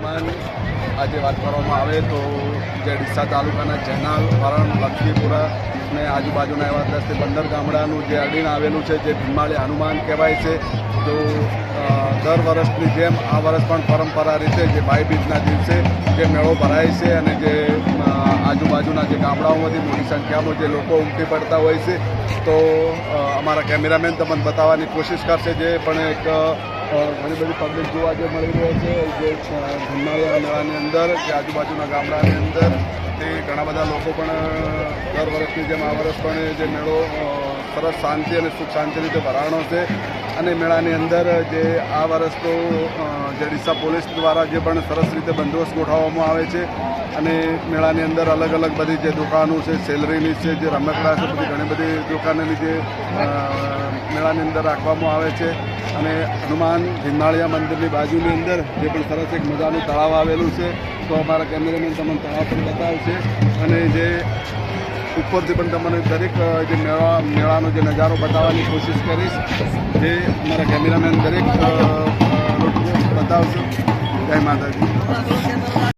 હનુમાન આજે વાત કરવામાં આવે તો જે ડીસા તાલુકાના જેનાલ વરણ લક્ષ્મીપુરા અને આજુબાજુના એવા દસથી પંદર ગામડાનું જે અડીને આવેલું છે, જે ભીમાળી હનુમાન કહેવાય છે, તો દર વર્ષની જેમ આ વર્ષ પણ પરંપરા રીતે જે ભાઈબીજના દિવસે જે મેળો ભરાય છે અને જે આજુબાજુના જે ગામડાઓમાંથી મોટી સંખ્યામાં જે લોકો ઉમટી પડતા હોય છે, તો અમારા કેમેરામેન તમને બતાવવાની કોશિશ કરશે જે પણ એક ઘણી બધી પબ્લિક જોવા જે મળી રહી છે. જે ભીમાળિયા મેળાની અંદર કે આજુબાજુના ગામડાની અંદર, તે ઘણા બધા લોકો પણ દર વર્ષની જેમ આ વર્ષ પણ જે મેળો સરસ શાંતિ અને સુખ શાંતિ રીતે ભરાણો છે. અને મેળાની અંદર જે આ વર્ષ તો જે ડીસા પોલીસ દ્વારા જે પણ સરસ રીતે બંદોબસ્ત ગોઠવવામાં આવે છે. અને મેળાની અંદર અલગ અલગ બધી જે દુકાનો છે, સેલરીની છે, જે રમકડા છે, બધી ઘણી બધી દુકાનોની જે મેળાની અંદર રાખવામાં આવે છે. અને હનુમાન ભીમાળિયા મંદિરની બાજુની અંદર જે પણ સરસ એક મજાનું તળાવ આવેલું છે, તો અમારા કેમેરામેન તમને તળાવ પણ બતાવશે. અને જે ઉપરથી પણ તમને દરેક જે મેળા, મેળાનો જે નજારો બતાવવાની કોશિશ કરીશ, જે અમારા કેમેરામેન દરેક બતાવશે. જય માતાજી.